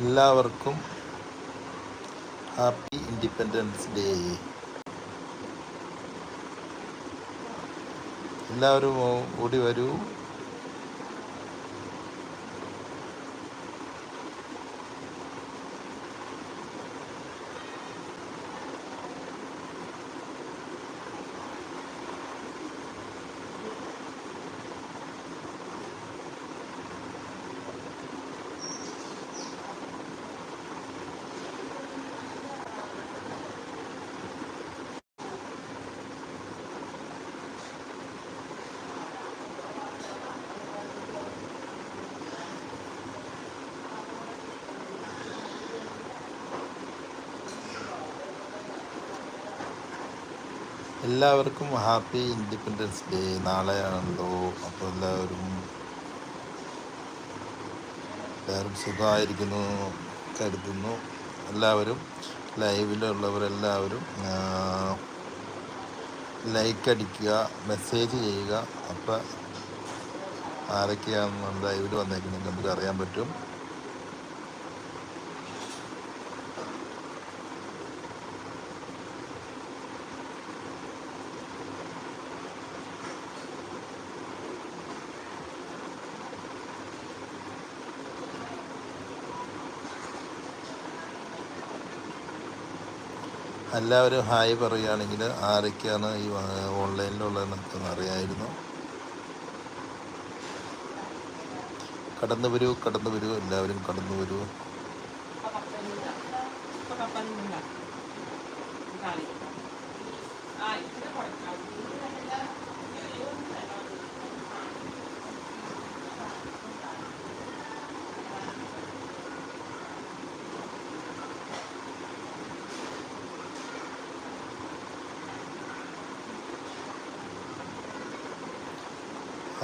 എല്ലാവർക്കും happy independence day. എല്ലാവരും ഓടി വരൂ. എല്ലാവർക്കും ഹാപ്പി ഇൻഡിപെൻഡൻസ് ഡേ. നാളെയാണല്ലോ. അപ്പോൾ എല്ലാവരും എല്ലാവരും സുഖമായിരിക്കുന്നു കരുതുന്നു. എല്ലാവരും ലൈവിലുള്ളവരെല്ലാവരും ലൈക്ക് അടിക്കുക മെസ്സേജ് ചെയ്യുക. അപ്പം ആരൊക്കെയാണ് ലൈവിൽ വന്നേക്കുന്നത് നമുക്ക് അറിയാൻ പറ്റും. എല്ലാവരും ഹായ് പറയുകയാണെങ്കിൽ ആരൊക്കെയാണ് ഈ ഓൺലൈനിലുള്ളതെന്നൊക്കെ അറിയായിരുന്നു. കടന്നു വരൂ കടന്നു വരൂ എല്ലാവരും കടന്നു വരൂ.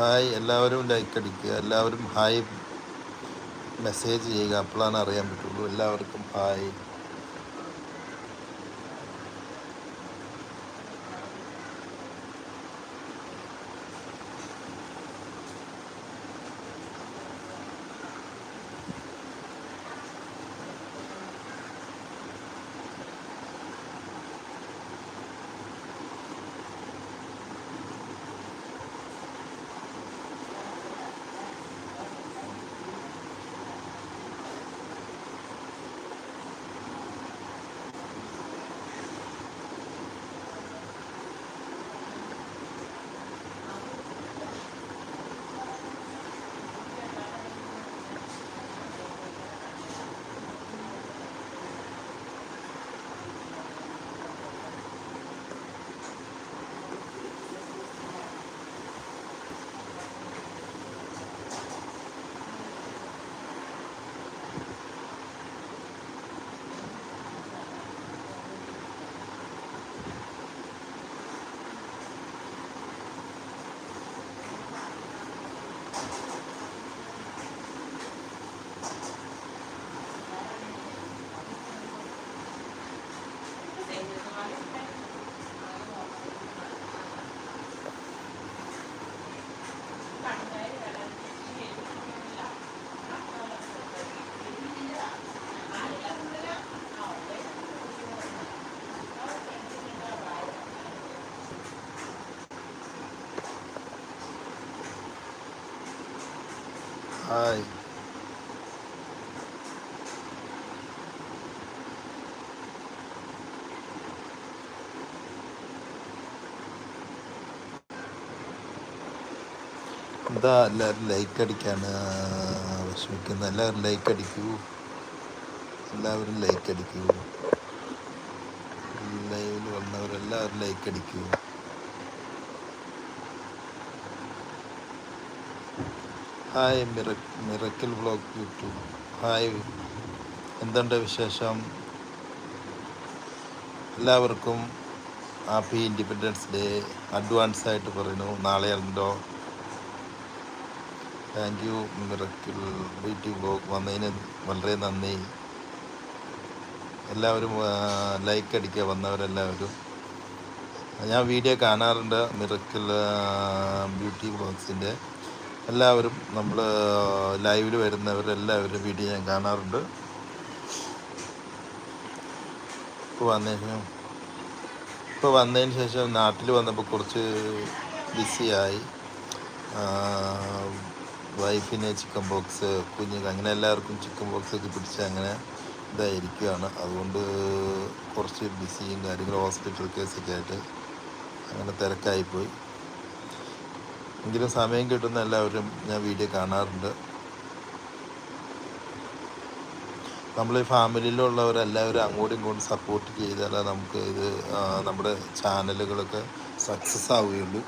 ഹായ് എല്ലാവരും ലൈക്ക് അടിക്കുക എല്ലാവരും ഹായ് മെസ്സേജ് ചെയ്യുക. അപ്പോഴാണ് അറിയാൻ പറ്റുള്ളൂ. എല്ലാവർക്കും ഹായ് ഹായ് എന്താ എല്ലാവരും ലൈക്ക് അടിക്കാണ്? വിഷമിക്കുന്നത് എല്ലാവരും ലൈക്ക് അടിക്കൂ. എല്ലാവരും ലൈക്ക് അടിക്കൂ. ലൈവിൽ വന്നവരെല്ലാവരും ലൈക്ക് അടിക്കൂ. ഹായ് മിറ മിറക്കിൽ വ്ളോഗ് യൂട്യൂബ്. ഹായ് എന്തുണ്ട് വിശേഷം? എല്ലാവർക്കും ഹാപ്പി ഇൻഡിപെൻഡൻസ് ഡേ. അഡ്വാൻസ് ആയിട്ട് പറയുന്നു. നാളെ ഉണ്ടോ? Thank you miracle beauty blog വന്നതിന് വളരെ നന്ദി. എല്ലാവരും ലൈക്ക് അടിക്കുക വന്നവരെല്ലാവരും. ഞാൻ വീഡിയോ കാണാറുണ്ട് മിറക്കിൾ ബ്യൂട്ടി വ്ളോഗ്സിന്റെ എല്ലാവരും നമ്മൾ ലൈവിൽ വരുന്നവരെല്ലാവരും വീഡിയോ ഞാൻ കാണാറുണ്ട്. ഇപ്പോൾ വന്നതിന് ശേഷം ഇപ്പോൾ വന്നതിന് ശേഷം നാട്ടിൽ വന്നപ്പോൾ കുറച്ച് ബിസിയായി വൈഫിന് ചിക്കൻ ബോക്സ് കുഞ്ഞുങ്ങൾ അങ്ങനെ എല്ലാവർക്കും ചിക്കൻ ബോക്സ് ഒക്കെ പിടിച്ച് അങ്ങനെ ഇതായിരിക്കുകയാണ് അതുകൊണ്ട് കുറച്ച് ബിസിയും കാര്യങ്ങളും ഹോസ്പിറ്റൽ കേസൊക്കെ ആയിട്ട് അങ്ങനെ തിരക്കായിപ്പോയി. എങ്കിലും സമയം കിട്ടുന്ന എല്ലാവരും ഞാൻ വീഡിയോ കാണാറുണ്ട്. നമ്മൾ ഈ ഫാമിലിയിലുള്ളവരെല്ലാവരും അങ്ങോട്ടും ഇങ്ങോട്ടും സപ്പോർട്ട് ചെയ്താലേ നമുക്ക് ഇത് നമ്മുടെ ചാനലുകളൊക്കെ സക്സസ് ആവുകയുള്ളൂ.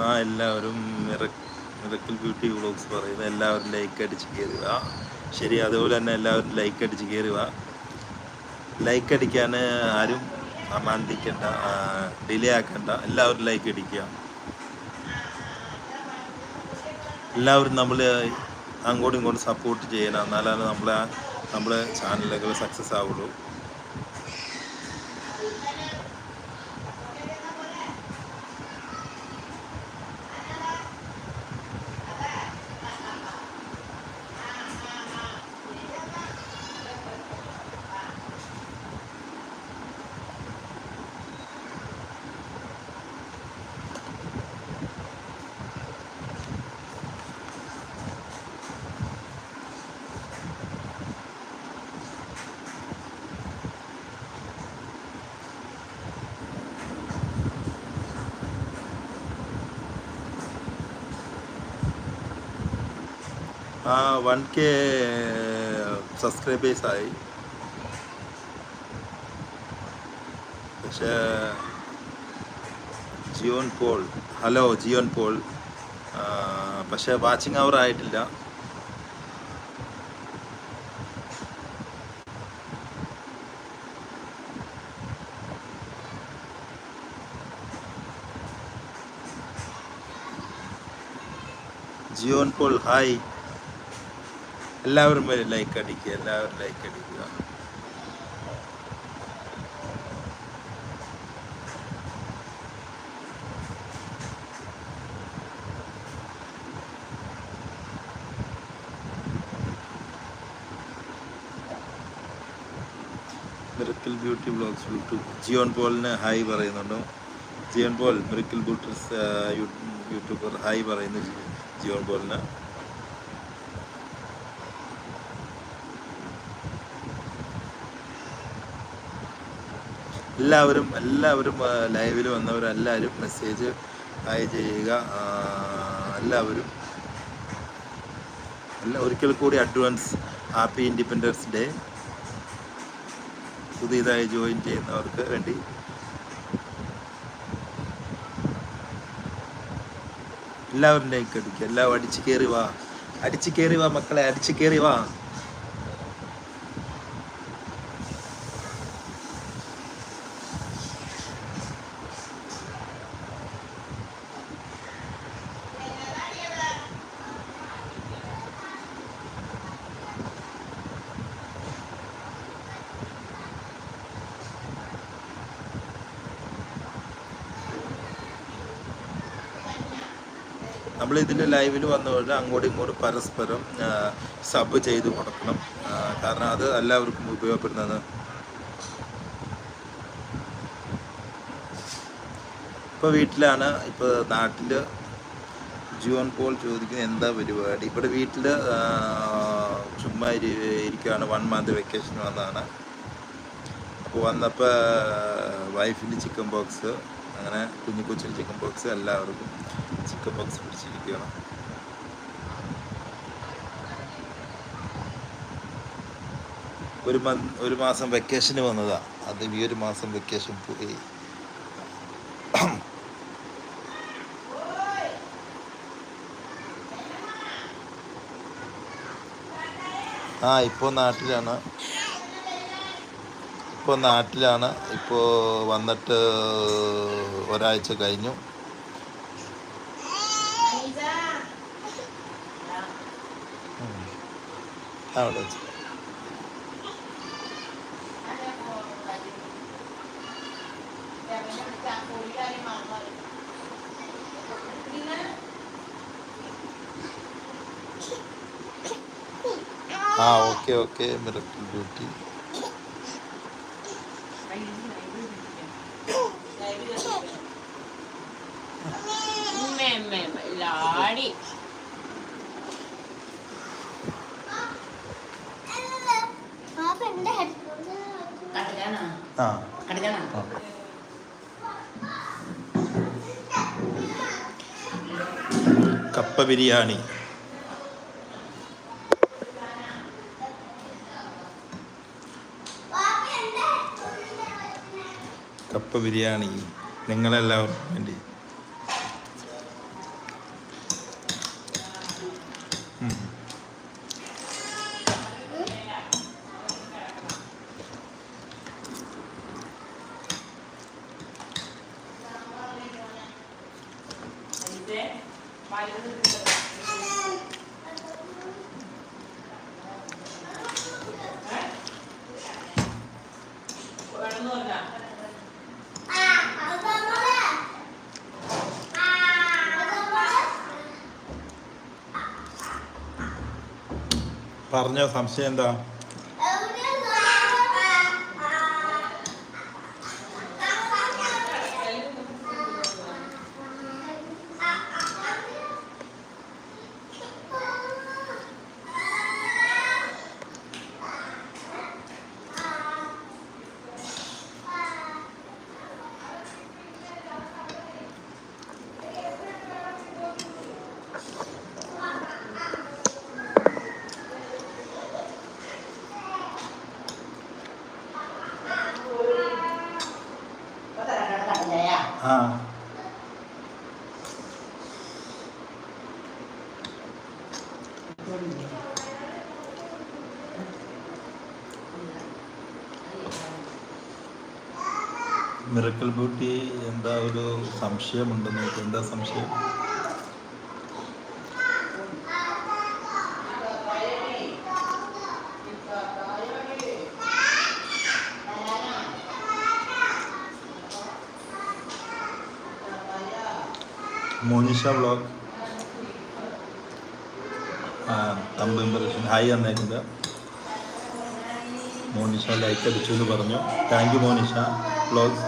ആ എല്ലാവരും മിറക്കിൾ ബ്യൂട്ടി വ്ളോഗ്സ് പറയുന്നത് എല്ലാവരും ലൈക്ക് അടിച്ച് കയറുക ശരി അതുപോലെ തന്നെ എല്ലാവരും ലൈക്ക് അടിച്ച് കയറുക ലൈക്ക് അടിക്കാൻ ആരും അമാന്തിക്കണ്ട ഡിലേ ആക്കണ്ട. എല്ലാവരും ലൈക്ക് അടിക്കുക. എല്ലാവരും നമ്മൾ അങ്ങോട്ടും ഇങ്ങോട്ടും സപ്പോർട്ട് ചെയ്യണം. എന്നാലാണ് നമ്മളെ നമ്മളെ ചാനലുകൾ സക്സസ് ആവുള്ളൂ. ആ വൺ കെ സബ്സ്ക്രൈബേഴ്സ് ആയി പക്ഷേ ജിയോൺ പോൾ ഹലോ ജിയോൺ പോൾ. പക്ഷേ വാച്ചിങ് അവർ ആയിട്ടില്ല. ജിയോൺ പോൾ ഹായ്. എല്ലാവരും ലൈക്ക് അടിക്കുക എല്ലാവരും ലൈക്ക് അടിക്കുക. Miracle beauty blogs YouTube Jiyon പോളിന് hi പറയുന്നുണ്ടോ. Jiyon Paul miracle beauties YouTuber hi പറയുന്നു ജിയോൺ പോളിന്. എല്ലാവരും എല്ലാവരും ലൈവിൽ വന്നവരെല്ലാവരും മെസ്സേജ് ആയി ചെയ്യുക. എല്ലാവരും. എല്ലാ ഒരിക്കൽ കൂടി അഡ്വാൻസ് ഹാപ്പി ഇൻഡിപെൻഡൻസ് ഡേ പുതിയതായി ജോയിൻ ചെയ്യുന്നവർക്ക് വേണ്ടി. എല്ലാവരും ലൈക്ക് അടിക്കുക എല്ലാവരും അടിച്ചു കയറി വാ. അടിച്ചു കയറി വാ മക്കളെ അടിച്ചു കയറി വാ. നമ്മൾ ഇതിന്റെ ലൈവിൽ വന്നവരുടെ അങ്ങോട്ടും ഇങ്ങോട്ടും പരസ്പരം സബ് ചെയ്ത് കൊടുക്കണം. കാരണം അത് എല്ലാവർക്കും ഉപയോഗപ്പെടുന്നത്. ഇപ്പോൾ വീട്ടിലാണ് ഇപ്പോൾ നാട്ടിൽ ജോൺ പോൾ ചോദിക്കുന്നത് എന്താ പരിപാടി? ഇവിടെ വീട്ടിൽ ചുമ്മാ ഇരി ഇരിക്കുകയാണ് വൺ മന്ത് വെക്കേഷൻ വന്നതാണ്. അപ്പോൾ വന്നപ്പോൾ വൈഫിന് ചിക്കൻ ബോക്സ് അങ്ങനെ കുഞ്ഞു കൊച്ചിന് ചിക്കൻ ബോക്സ് എല്ലാവർക്കും ചിക്കൻ ബോക്സ് പിടിച്ചിരിക്കുകയാണ് ഒരു മന്ത് ഒരു മാസം വെക്കേഷന് വന്നതാണ് അത് ഈ ഒരു മാസം വെക്കേഷൻ പോയി. ആ ഇപ്പോൾ നാട്ടിലാണ്. ഇപ്പോൾ നാട്ടിലാണ്. ഇപ്പോൾ വന്നിട്ട് ഒരാഴ്ച കഴിഞ്ഞു. അവിടെ വെച്ച്. ആ ഓക്കെ ഓക്കെ. മിറക്കിൾ ബ്യൂട്ടി ആ. കപ്പ ബിരിയാണി. കപ്പ ബിരിയാണി. നിങ്ങളെല്ലാവർക്കും വേണ്ടി. പറഞ്ഞോ സംശയം എന്താ കടലയാ ആ മിറക്കിൾ ബ്യൂട്ടി എന്താ ഒരു സംശയമുണ്ടെന്ന് എന്താ സംശയം? മോനിഷ ബ്ലോഗ് ഹായ് അന്നേക്കുണ്ട്. മോനിഷ ലൈക്ക് അടിച്ചു എന്ന് പറഞ്ഞു. Thank you Monisha. വ്ളോഗ്